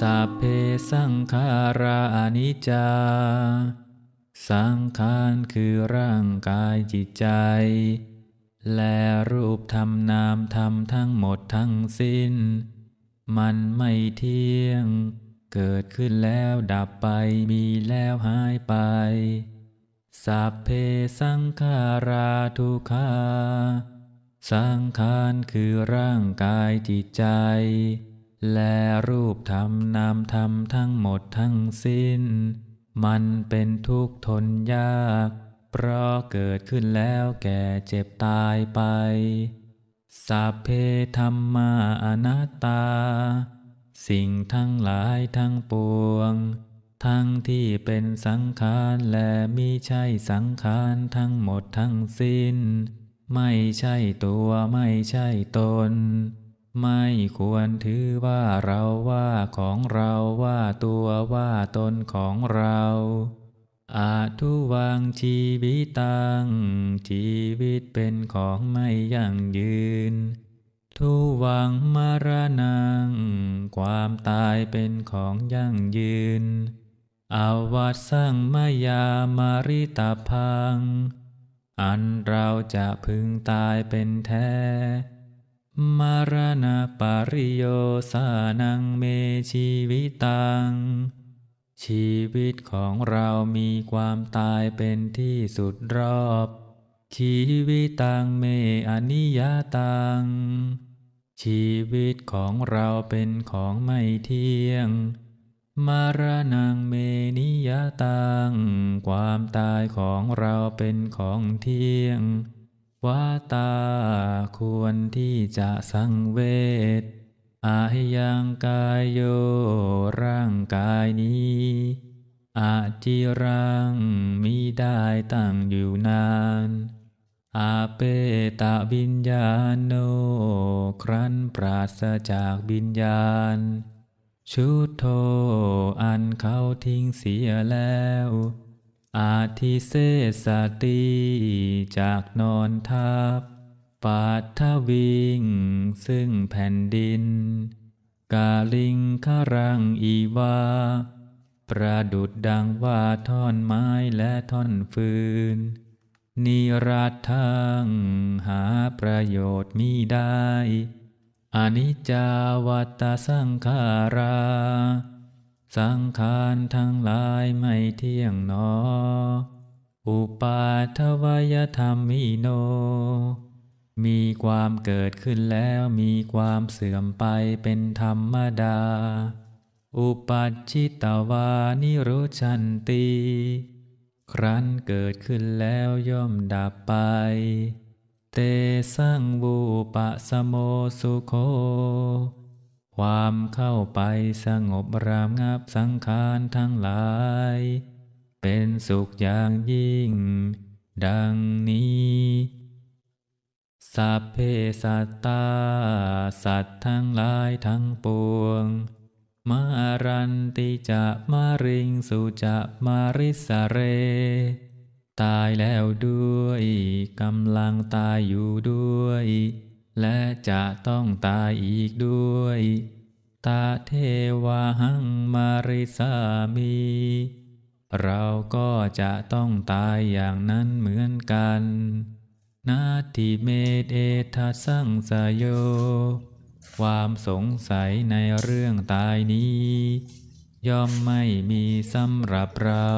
สัพเพสังขารานิจจา สังขารคือร่างกายจิตใจ และรูปธรรมนามธรรมทั้งหมดทั้งสิ้น มันไม่เที่ยง เกิดขึ้นแล้วดับไปมีแล้วหายไป สัพเพสังขาราทุกขาสังขารคือร่างกายจิตใจ และรูปธรรมนามธรรมทั้งหมดทั้งสิ้น มันเป็นทุกข์ทนยาก เพราะเกิดขึ้นแล้วแก่เจ็บตายไป สัพเพธรรมาอนัตตา สิ่งทั้งหลายทั้งปวง ทั้งที่เป็นสังขารและมิใช่สังขารทั้งหมดทั้งสิ้น ไม่ใช่ตัวไม่ใช่ตน ไม่ควรถือว่าเราว่าของเราว่าตัวว่าตนของเราอาทุวังชีวิตัง ชีวิตเป็นของไม่ยั่งยืน ทุวังมรณงความตายเป็นของยั่งยืนอวัตสังมายามาริตาพัง อันเราจะพึงตายเป็นแท้ มารณะปริโยสานังเมชีวิตัง ชีวิตของเรามีความตายเป็นที่สุดรอบ ชีวิตตังเมอนิยตัง ชีวิตของเราเป็นของไม่เที่ยง มารนังเมนิยตัง ความตายของเราเป็นของเที่ยง วาตาควรที่จะสังเวชอายังกายโยร่างกายนี้อาจิรังมิได้ตั้งอยู่นาน อาเปตะวิญญาโน ครั้นปราศจากวิญญาณ ชุดโทอันเขาทิ้งเสียแล้ว อาทิเสสติจากนอนทับปาทวิงซึ่งแผ่นดิน กาลิงครังอีวา ประดุดดังว่าท่อนไม้และท่อนฟืน นิรัตทังหาประโยชน์มิได้อนิจจาวัตสังขารา สังขารทั้งหลายไม่เที่ยงหนอ อุปาทวยธรรมิโน มีความเกิดขึ้นแล้วมีความเสื่อมไปเป็นธรรมดา อุปัชิตวานิโรชันตี ครั้นเกิดขึ้นแล้วย่อมดับไป เตสังวูปะสโมสุโค ความเข้าไปสงบรามงับสังขารทั้งหลาย เป็นสุขอย่างยิ่ง ดังนี้สัพเพสัตตา สัตว์ทั้งหลายทั้งปวง มารันติจะมาริงสุจะมาริสเร ตายแล้วด้วยกำลังตายอยู่ด้วย และจะต้องตายอีกด้วยตาเทวาหังมาริสามี เราก็จะต้องตายอย่างนั้นเหมือนกัน นาทิเมเอทัสังสยโย ความสงสัยในเรื่องตายนี้ ย่อมไม่มีสำหรับเรา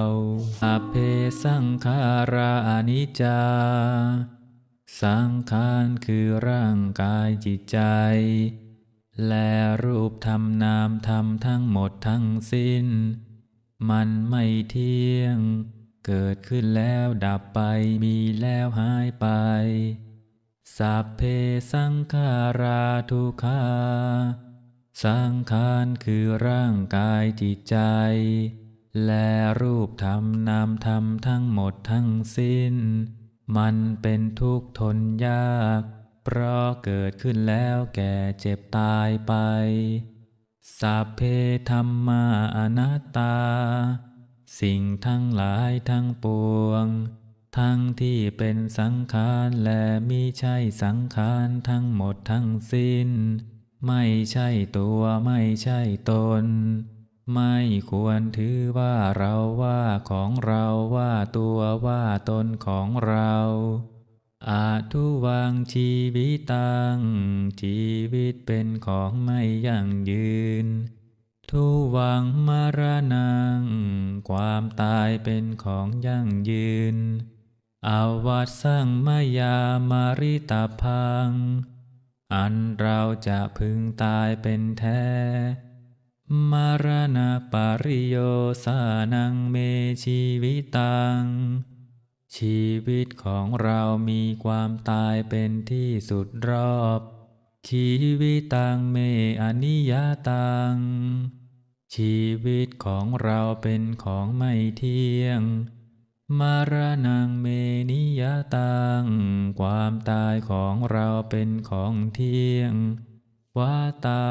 อเพสังขาราอนิจจา สังขารคือร่างกายจิตใจ และรูปธรรมนามธรรมทั้งหมดทั้งสิ้น มันไม่เที่ยง เกิดขึ้นแล้วดับไปมีแล้วหายไป สัพเพสังขาราทุกขาสังขารคือร่างกายจิตใจ และรูปธรรมนามธรรมทั้งหมดทั้งสิ้น มันเป็นทุกข์ทนยาก เพราะเกิดขึ้นแล้วแก่เจ็บตายไป สัพเพธรรมาอนัตตา สิ่งทั้งหลายทั้งปวง ทั้งที่เป็นสังขารและมิใช่สังขารทั้งหมดทั้งสิ้น ไม่ใช่ตัวไม่ใช่ตน ไม่ควรถือว่าเราว่าของเราว่าตัวว่าตนของเราอาทุวังชีวิตัง ชีวิตเป็นของไม่ยั่งยืน ทุวังมรณงความตายเป็นของยั่งยืนอวัตสังมายามาริตาพัง อันเราจะพึงตายเป็นแท้ มารณะปริโยสานังเมชีวิตัง ชีวิตของเรามีความตายเป็นที่สุดรอบ ชีวิตังเมอนิยตัง ชีวิตของเราเป็นของไม่เที่ยง มารนังเมนิยตัง ความตายของเราเป็นของเที่ยง วาตา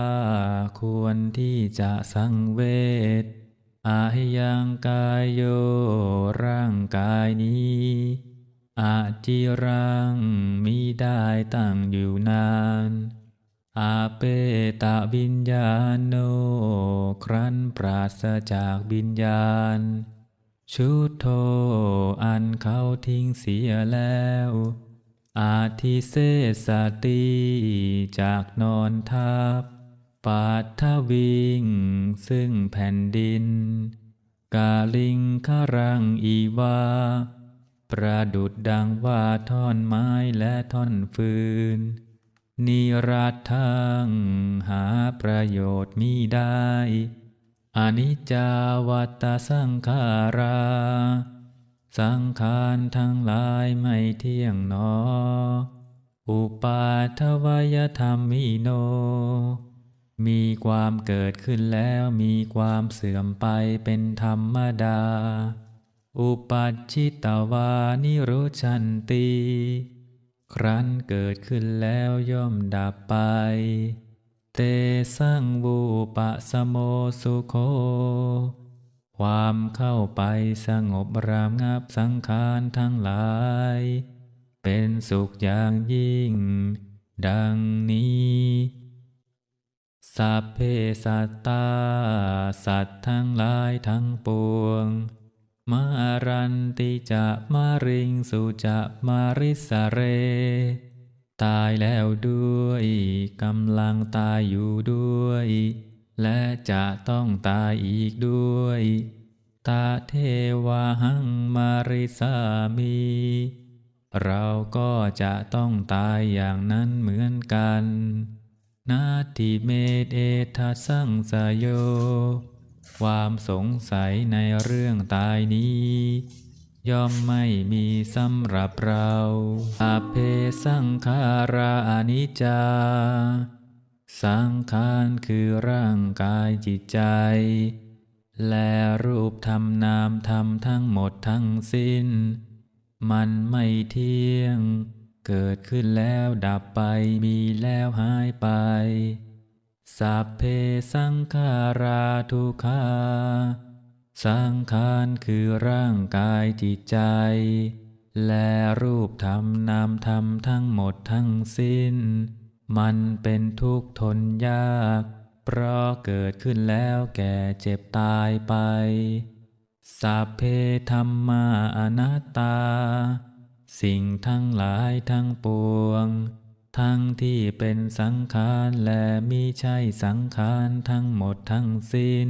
ควรที่จะสังเวชอายังกายโยร่างกายนี้อาจิรังมิได้ตั้งอยู่นาน อาเปตะวิญญาโน ครั้นปราศจากวิญญาณ ชุดโทอันเขาทิ้งเสียแล้ว อาทิเสสติจากนอนทับปาทวิงซึ่งแผ่นดิน กาลิงครังอีวา ประดุดดังว่าท่อนไม้และท่อนฟืน นิรัตทังหาประโยชน์มิได้อนิจจาวัตสังขารา สังขารทั้งหลายไม่เที่ยงหนอ อุปาทวยธรรมมิโน มีความเกิดขึ้นแล้วมีความเสื่อมไปเป็นธรรมดา อุปัชิตวานิโรชันตี ครั้นเกิดขึ้นแล้วย่อมดับไป เตสังวูปะสโมสุโค ความเข้าไปสงบรามงับสังขารทั้งหลาย เป็นสุขอย่างยิ่ง ดังนี้สัพเพสัตตา สัตว์ทั้งหลายทั้งปวง มารันติจะมาริงสุจะมาริสเร ตายแล้วด้วยกำลังตายอยู่ด้วย และจะต้องตายอีกด้วย ตาเทวาหังมาริสามี เราก็จะต้องตายอย่างนั้นเหมือนกัน นาทิเมเอทัสังสยโย ความสงสัยในเรื่องตายนี้ ย่อมไม่มีสำหรับเราอาเพสังขารานิจจา สังขารคือร่างกายจิตใจ และรูปธรรมนามธรรมทั้งหมดทั้งสิ้น มันไม่เที่ยง เกิดขึ้นแล้วดับไปมีแล้วหายไป สัพเพสังขาราทุกขาสังขารคือร่างกายจิตใจ และรูปธรรมนามธรรมทั้งหมดทั้งสิ้น มันเป็นทุกข์ทนยาก เพราะเกิดขึ้นแล้วแก่เจ็บตายไป สัพเพธรรมาอนัตตา สิ่งทั้งหลายทั้งปวง ทั้งที่เป็นสังขารและมิใช่สังขารทั้งหมดทั้งสิ้น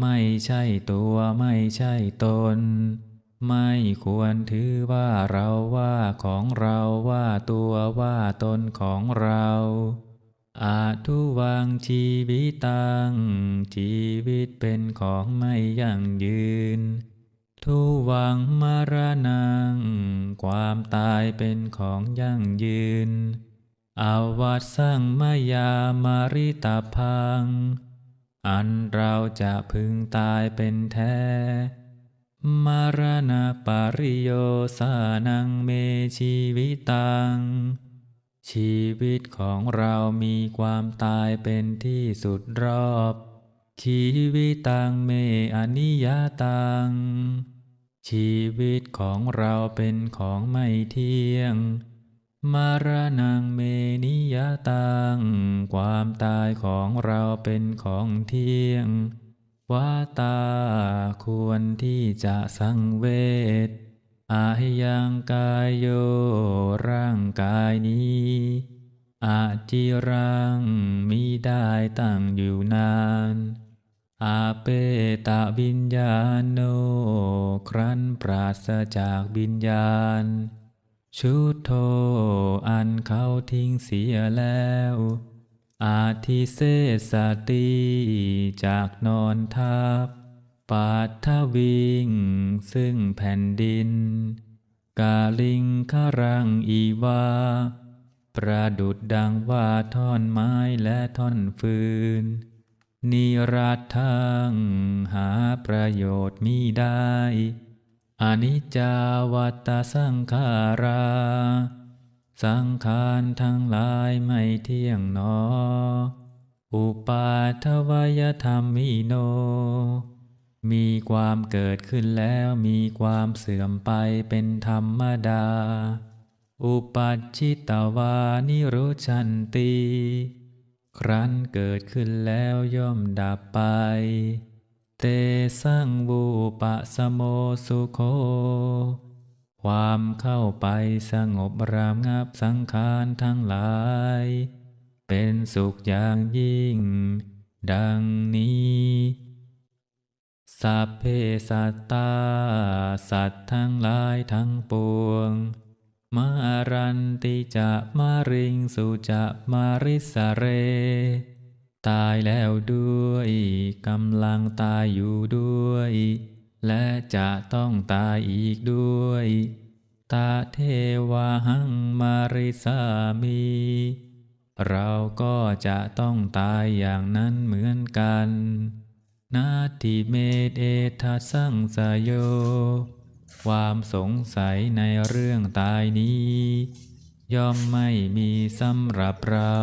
ไม่ใช่ตัวไม่ใช่ตน ไม่ควรถือว่าเราว่าของเราว่าตัวว่าตนของเราอาทุวังชีวิตัง ชีวิตเป็นของไม่ยั่งยืน ทุวังมรณงความตายเป็นของยั่งยืนอวัตสังมายามาริตาพัง อันเราจะพึงตายเป็นแท้ มารณาปาริโยสานังเมชีวิตัง ชีวิตของเรามีความตายเป็นที่สุดรอบ ชีวิตตังเมอนิยตัง ชีวิตของเราเป็นของไม่เที่ยง มารนังเมนิยตัง ความตายของเราเป็นของเที่ยง วาตาควรที่จะสังเวชอาหยังกายโยร่างกายนี้อาจิรังมิได้ตั้งอยู่นาน อาเปตะวิญญาณโน ครั้นปราศจากวิญญาณ ชุดโทอันเขาทิ้งเสียแล้ว อาทิเสสติจากนอนทับปาทวิงซึ่งแผ่นดิน กาลิงครังอีวา ประดุดดังว่าท่อนไม้และท่อนฟืน นิรัตทังหาประโยชน์มิได้ อนิจจาวัตตสังขารา สังขารทั้งหลายไม่เที่ยงหนอ อุปาทวยธรรมมิโน มีความเกิดขึ้นแล้วมีความเสื่อมไปเป็นธรรมดา อุปัชชิตวานิโรชันติครั้นเกิดขึ้นแล้วย่อมดับไป เตสังวูปะสโมสุโค ความเข้าไปสงบรามงับสังขารทั้งหลาย เป็นสุขอย่างยิ่ง ดังนี้ สัพเพสัตตา สัตว์ทั้งหลายทั้งปวง มารันติจะมาริงสุจะมาริสเร ตายแล้วด้วยกำลังตายอยู่ด้วย และจะต้องตายอีกด้วย ตาเทวาหังมาริสามี เราก็จะต้องตายอย่างนั้นเหมือนกัน นาทิเมตเอทัสสังสยโย ความสงสัยในเรื่องตายนี้ ย่อมไม่มีสำหรับเรา